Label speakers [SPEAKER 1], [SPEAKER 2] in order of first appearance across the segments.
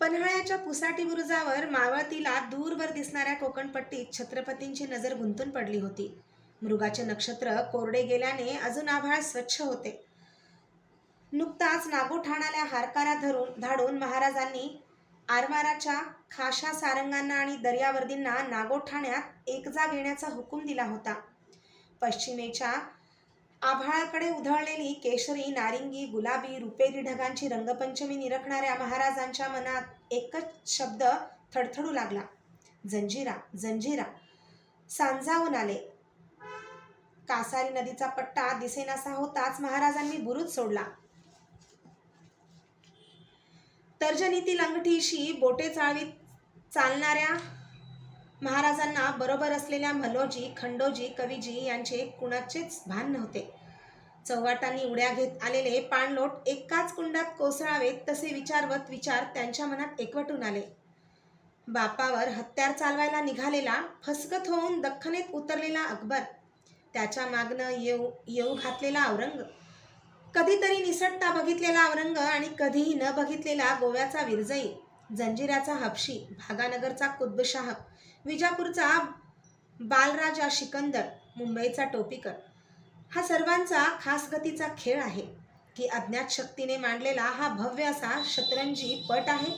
[SPEAKER 1] पन्हाळ्याच्या पुसाटी बुरुजावर मावळतीला दूरवर दिसणाऱ्या कोकणपट्टीत छत्रपतींची नजर गुंतून पडली होती. मृगाचे नक्षत्र कोरडे गेल्याने अजून आभाळ स्वच्छ होते. नुकताच नागोठाणाल्या हारकारा धरून धाडून महाराजांनी आरमाराच्या खाशा सारंगांना आणि दर्यावर्दींना नागोठाण्यात एकजा घेण्याचा हुकूम दिला होता. पश्चिमेच्या आभाळाकडे उधळलेली केशरी नारिंगी गुलाबी रुपेरी ढगांची रंगपंचमी निरखणाऱ्या महाराजांच्या मनात एकच शब्द थडथडू लागला. जंजिरा जंजिरा. सांजावून आले. कासारी नदीचा पट्टा दिसेनासा होताच महाराजांनी बुरुज सोडला. तर्जनीतील अंगठीशी बोटे चाळवीत चालणाऱ्या महाराजांना बरोबर असलेल्या मलोजी खंडोजी कवीजी यांचे कुणाचेच भान नव्हते. चौवाटांनी उड्या घेत आलेले पाणलोट एकाच कुंडात कोसळावेत तसे विचारवत विचार त्यांच्या मनात एकवटून आले. बापावर हत्यार चालवायला निघालेला फसगत होऊन दख्खनेत उतरलेला अकबर त्याच्या मागनं येऊ येऊ घातलेला औरंग. कधीतरी निसटता बघितलेला औरंग आणि कधीही न बघितलेला गोव्याचा विरजई जंजिराचा हबशी भागानगरचा कुतबशाह विजापूरचा बालराजा सिकंदर मुंबईचा टोपीकर. हा सर्वांचा खास गतीचा खेळ आहे. की अज्ञात शक्तीने मांडलेला हा भव्य असा शतरंजी पट आहे.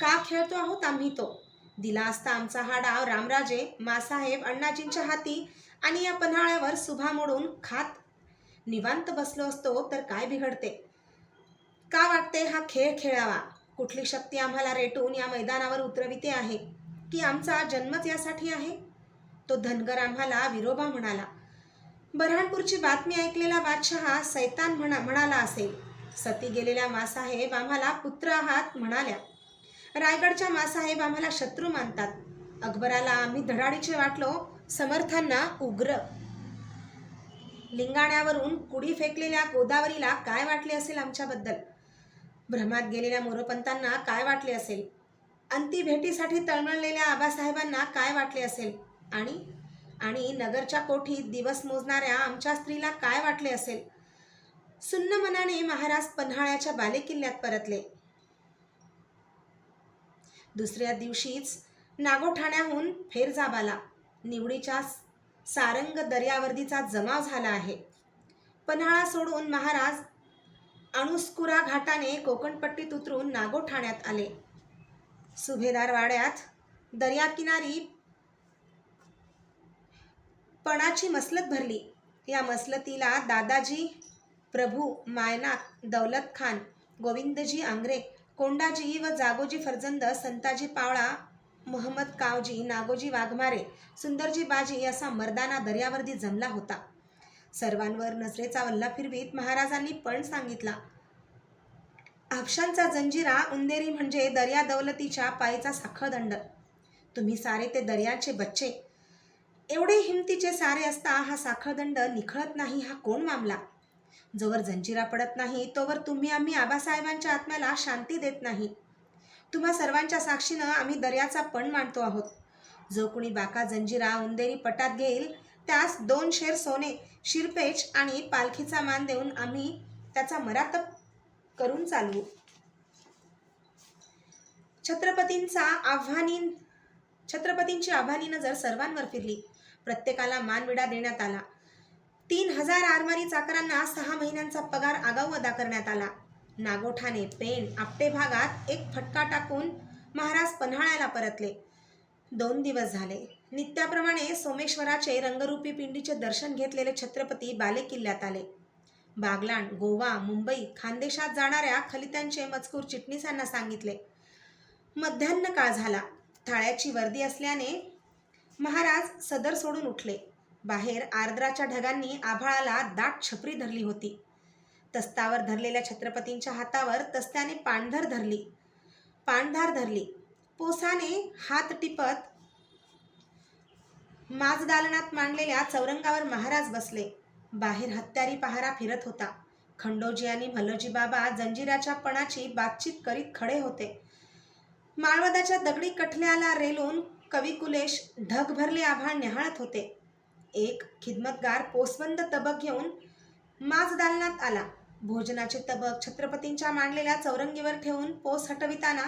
[SPEAKER 1] का खेळतो आहोत आम्ही तो? दिला असता आमचा हा डाव रामराजे मासाहेब अण्णाजींच्या हाती आणि या पन्हाळ्यावर सुभा मोडून खात निवांत बसलो असतो तर काय बिघडते? का वाटते हा खेळ खेळावा? कुठली शक्ती आम्हाला रेटून या मैदानावर उतरविते आहे? की आमचा जन्मच यासाठी आहे? तो धनगर आम्हाला विरोबा म्हणाला. बऱ्हाणपूरची बातमी ऐकलेला बादशहा सैतान म्हणा म्हणाला असेल. सती गेलेल्या मासाहेब आम्हाला पुत्र आहात म्हणाल्या. रायगडच्या मासाहेब आम्हाला शत्रू मानतात. अकबराला आम्ही धडाडीचे वाटलो समर्थांना उग्र. लिंगाण्यावरून कुडी फेकलेल्या गोदावरीला काय वाटले असेल आमच्याबद्दल? भ्रमात गेलेल्या मोरोपंतांना काय वाटले असेल? अंती भेटीसाठी तळमळलेल्या आबासाहेबांना काय वाटले असेल? आणि आणि नगरच्या कोठीत दिवस मोजणाऱ्या आमच्या स्त्रीला काय वाटले असेल? सुन्न मनाने महाराज पन्हाळ्याच्या बालेकिल्ल्यात परतले. दुसऱ्या दिवशीच नागोठाण्याहून फेरजाब आला निवडीच्या सारंग दर्यावर्दीचा जमाव झाला आहे. पन्हाळा सोडून महाराज अणुस्कुरा घाटाने कोकणपट्टीत उतरून नागोठाण्यात आले. सुभेदार वाड्यात दर्याकिनारी पणाची मसलत भरली? या मसलतीला दादाजी प्रभू मायनाक दौलत खान गोविंदजी आंग्रे कोंडाजी व जागोजी फर्जंद संताजी पावळा मोहम्मद कावजी नागोजी वाघमारे सुंदरजी बाजी असा मर्दाना दर्यावर्दी जमला होता. सर्वांवर नजरेचा वल्ला फिरवीत महाराजांनी पण सांगितला आफशांचा जंजिरा उंदेरी म्हणजे दर्या दौलतीच्या पायीचा साखळदंड. तुम्ही सारे ते दर्याचे बच्चे एवढे हिमतीचे सारे असता हा साखळदंड निखळत नाही हा कोण मामला? जोवर जंजिरा पडत नाही तोवर तुम्ही आम्ही आबासाहेबांच्या आत्म्याला शांती देत नाही. तुम्हा सर्वांच्या साक्षीनं आम्ही दर्याचा पण मांडतो आहोत. जो कुणी बाका जंजिरा उंदेरी पटात घेईल त्यास दोन शेर सोने शिरपेच आणि पालखीचा मान देऊन आम्ही त्याचा मरातप करून चालवू. छत्रपतींचा आव्हानी छत्रपतींची आव्हानी नजर सर्वांवर फिरली प्रत्येकाला मानविडा देण्यात आला. तीन हजार आरमारी चाकरांना सहा महिन्यांचा पगार आगाऊ अदा करण्यात आला. नागोठाणे पेण आपटे भागात एक फटका टाकून महाराज पन्हाळ्याला परतले. दोन दिवस झाले. नित्याप्रमाणे सोमेश्वराचे रंगरूपी पिंडीचे दर्शन घेतलेले छत्रपती बालेकिल्ल्यात आले. बागलाण गोवा मुंबई खानदेशात जाणाऱ्या खलित्यांचे मजकूर चिटणीसांना सांगितले. मध्यान्ह काळ झाला. थाळ्याची वर्दी असल्याने महाराज सदर सोडून उठले. बाहेर आर्द्राच्या ढगांनी आभाळाला दाट छपरी धरली होती. तस्तावर धरलेल्या छत्रपतींच्या हातावर तस्त्याने पाणधर धरली. पाणधार धरली. पोसाने हात टिपत माझदालनात मांडलेल्या चौरंगावर महाराज बसले. बाहेर हत्यारी पहारा फिरत होता. खंडोजी आणि भलोजी बाबा जंजिराच्या पणाची बातचीत करीत खडे होते. माळवदाच्या दगडी कठल्याला रेलून कविकुलेश ढग भरले आभाळ निहाळत होते. एक खिदमतगार पोसबंद तबक घेऊन माज दालनात आला. भोजनाचे तबक छत्रपतींच्या मांडलेल्या चौरंगीवर ठेवून पोस हटविताना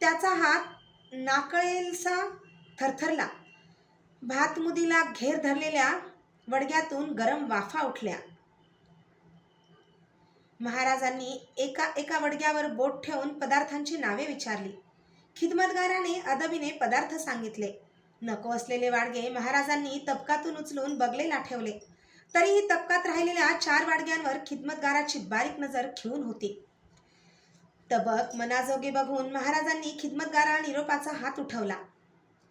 [SPEAKER 1] त्याचा हात नाकळेलसा थरथरला. भातमुदीला घेर धरलेल्या वडग्यातून गरम वाफा उठल्या. महाराजांनी एका एका वडग्यावर बोट ठेवून पदार्थांची नावे विचारली. खिदमतगाराने अदबीने पदार्थ सांगितले. नको असलेले वाडगे महाराजांनी तबकातून उचलून बगलेला ठेवले. तरीही तबकात राहिलेल्या चार वाडग्यांवर खिदमतगाराची बारीक नजर खिळून होती. तबक मनाजोगे बघून महाराजांनी खिदमतगारा निरोपाचा हात उठवला.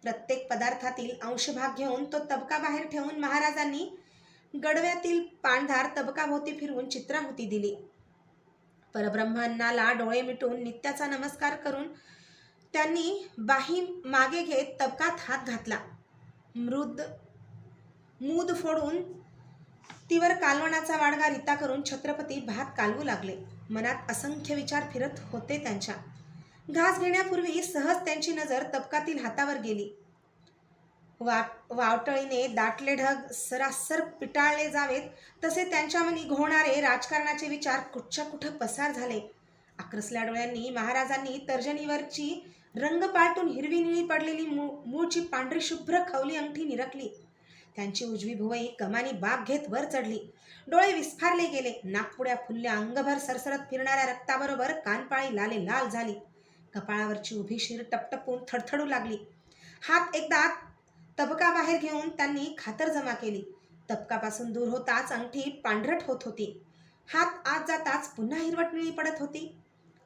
[SPEAKER 1] प्रत्येक पदार्थातील अंशभाग घेऊन तो तबका बाहेर ठेवून महाराजांनी गडव्यातील पांढार तबकाभोवती फिरवून चित्राहुती दिली. परब्रह्मांनाला डोळे मिटून नित्याचा नमस्कार करून त्यांनी बाही मागे घेत तबकात हात घातला. मृद मूद फोडून तीवर कालवणाचा वाडगा रिता करून छत्रपती भात कालवू लागले. मनात असंख्य विचार फिरत होते त्यांच्या. घास घेण्यापूर्वी सहज त्यांची नजर तबकातील हातावर गेली. वा वावटळीने दाटले ढग सरासर पिटाळले जावेत तसे त्यांच्या मनी घोणारे राजकारणाचे विचार कुठच्या कुठं पसार झाले? आक्रसल्या डोळ्यांनी महाराजांनी तर्जनीवरची रंग पालटून हिरवी निळी पडलेली मूळची पांढरी शुभ्र खवली अंगठी निरखली. त्यांची उजवी भुवई कमानी बाग घेत वर चढली. डोळे विस्फारले गेले. नागपुड्या फुलल्या अंगभर सरसरत फिरणाऱ्या रक्ताबरोबर कानपाळी लाले लाल झाली. कपाळावरची उभी शिर टपटपून थडथडू लागली. हात एकदा तबका बाहेर घेऊन त्यांनी खातर जमा केली. तबकापासून दूर होताच अंगठी पांढरट होत होती. हात आत जाताच पुन्हा हिरवट निळी पडत होती.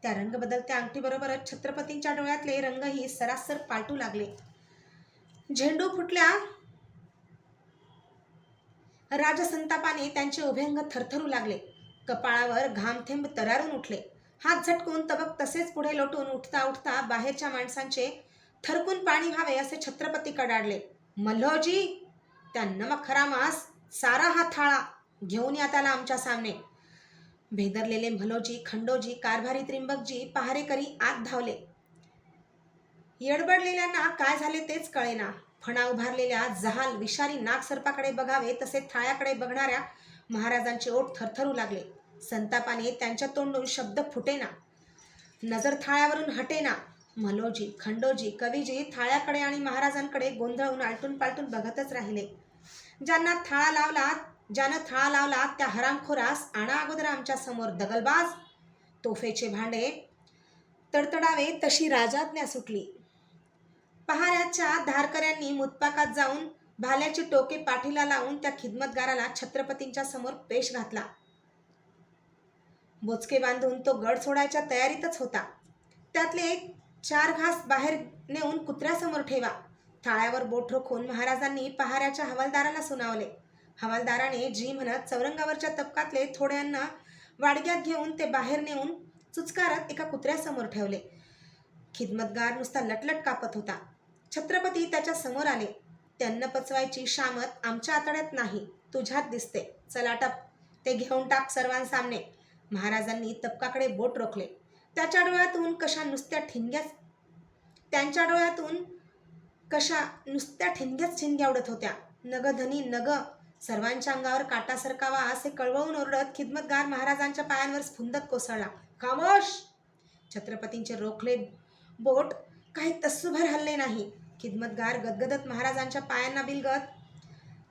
[SPEAKER 1] त्या रंग बदलत्या अंगठीबरोबरच छत्रपतींच्या डोळ्यातले रंगही सरासर पालटू लागले. झेंडू फुटल्या राजसंतापाने त्यांचे उभे अंग थरथरू लागले. कपाळावर घामथेंब तरारून उठले. हात झटकून तबक तसेच पुढे लोटून उठता उठता बाहेरच्या माणसांचे थरकून पाणी व्हावे असे छत्रपती कडाडले. मल्होजी त्या नमक खरामास सारा हा थाळा घेऊन या त्याला आमच्या सामने. भेदरलेले मलोजी खंडोजी कारभारी त्रिंबकजी पहारेकरी आत धावले. येडबडलेल्यांना काय झाले तेच कळेना. फणा उभारलेल्या जहाल विषारी नागसर्पाकडे बघावे तसे थाळ्याकडे बघणाऱ्या महाराजांचे ओठ थरथरू लागले. संतापाने त्यांच्या तोंडून शब्द फुटेना. नजर थाळ्यावरून हटेना. मलोजी खंडोजी कवीजी थाळ्याकडे आणि महाराजांकडे गोंधळून आलटून पालटून बघतच राहिले. ज्यांना थाळा लावला ज्यानं थाळा लावला त्या हरामखोरास आणा अगोदर आमच्यासमोर दगलबाज. तोफेचे भांडे तडतडावे तशी राजाज्ञा सुटली. पहाऱ्याच्या धारकऱ्यांनी मुतपाकात जाऊन भाल्याचे टोके पाठीला लावून त्या खिदमतगाराला छत्रपतींच्या समोर पेश घातला. बोचके बांधून तो गड सोडायच्या तयारीतच होता. त्यातले एक चार घास बाहेर नेऊन कुत्र्यासमोर ठेवा. थाळ्यावर बोट रोखून महाराजांनी पहाऱ्याच्या हवालदाराला सुनावले. हवालदाराने जी म्हणत चौरंगावरच्या तबकातले थोड्यांना वाडग्यात घेऊन ते बाहेर नेऊन चुचकारत एका कुत्र्यासमोर ठेवले. खिदमतगार नुसता लटलट कापत होता. छत्रपती त्याच्यासमोर आले. त्यांना पचवायची शामत आमच्या आतड्यात नाही तुझ्यात दिसते. चला टप ते घेऊन टाक सर्वांसामने महाराजांनी तबकाकडे बोट रोखले. त्याच्या डोळ्यातून कशा नुसत्या ठिणग्याच त्यांच्या डोळ्यातून कशा नुसत्या ठिणग्याच ठिणग्या उडत होत्या. नगधनी नग सर्वांच्या अंगावर काटा सरकावा असे कळवून ओरडत खिदमतगार महाराजांच्या पायांवर स्फुंदत कोसळला. खामोश! छत्रपतींचे रोखले बोट काही तस्सुभर हल्ले नाही. खिदमतगार गदगदत महाराजांच्या पायांना बिलगत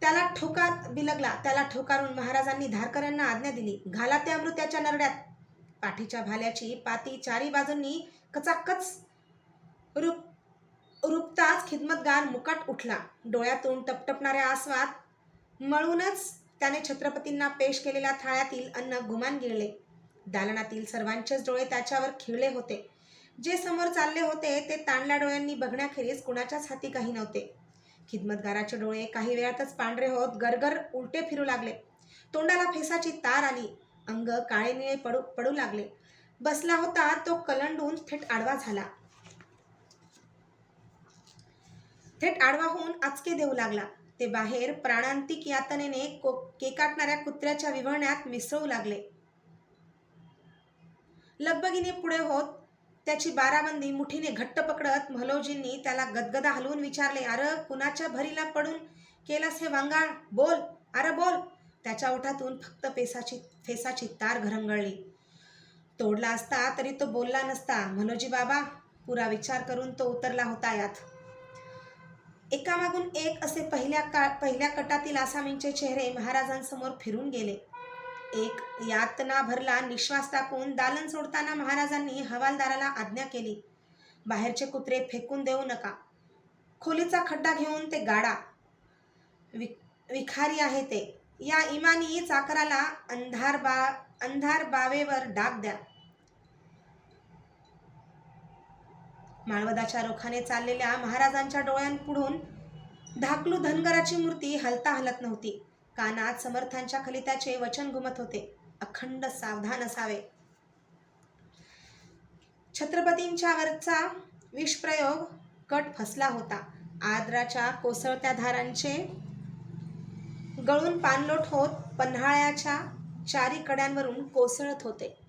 [SPEAKER 1] त्याला ठोकात बिलगला. त्याला ठोकारून महाराजांनी धारकऱ्यांना आज्ञा दिली. घाला त्या अमृत्याच्या नरड्यात. पाठीच्या भाल्याची पाती चारी बाजूंनी कचाकच रूप रुपताच खिदमतगार मुकाट उठला. डोळ्यातून टपटपणाऱ्या आसवात मळूनच त्याने छत्रपतींना पेश केलेल्या थाळ्यातील अन्न गुमान गिळले. दालनातील सर्वांचेच डोळे त्याच्यावर खिळले होते. जे समोर चालले होते ते ताणल्या डोळ्यांनी बघण्याखेरीज कुणाच्याच हाती काही नव्हते. खिदमतगाराचे डोळे काही वेळातच पांढरे होत गरगर उलटे फिरू लागले. तोंडाला फेसाची तार आली. अंग काळे निळे पडू पडू लागले. बसला होता तो कलंडून थेट आडवा झाला. थेट आडवा होऊन आचके देऊ लागला. ते बाहेर प्राणांतिक यातनेने को केकाटणाऱ्या कुत्र्याच्या विव्हळण्यात मिसळू लागले. लगबगीने पुढे होत त्याची बाराबंदी मुठीने घट्ट पकडत म्हलोजींनी त्याला गदगदा हलवून विचारले अरे कुणाच्या भरीला पडून केलास हे वांगाळ? बोल अरे बोल. त्याच्या ओठातून फक्त पेसाची फेसाची तार घरंगळली. तोडला असता तरी तो बोलला नसता मनोजी बाबा पुरा विचार करून तो उतरला होता यात. एकामागून एक असे पहिल्या का पहिल्या कटातील आसामींचे चेहरे महाराजांसमोर फिरून गेले. एक यातना भरला निश्वास टाकून दालन सोडताना महाराजांनी हवालदाराला आज्ञा केली. बाहेरचे कुत्रे फेकून देऊ नका. खोलीचा खड्डा घेऊन ते गाडा. वि विखारी आहे ते. या इमानी चाकराला अंधार बा अंधार बावेवर डाग द्या. माळवदाच्या रोखाने चाललेल्या महाराजांच्या डोळ्यांपुढून धाकलू धनगराची मूर्ती हलता हलत नव्हती. कानात समर्थांच्या खलित्याचे वचन घुमत होते. अखंड सावधान असावे. छत्रपतींच्या वरचा विषप्रयोग कट फसला होता. आद्राच्या कोसळत्या धारांचे गळून पाणलोट होत पन्हाळ्याच्या चारी कड्यांवरून कोसळत होते.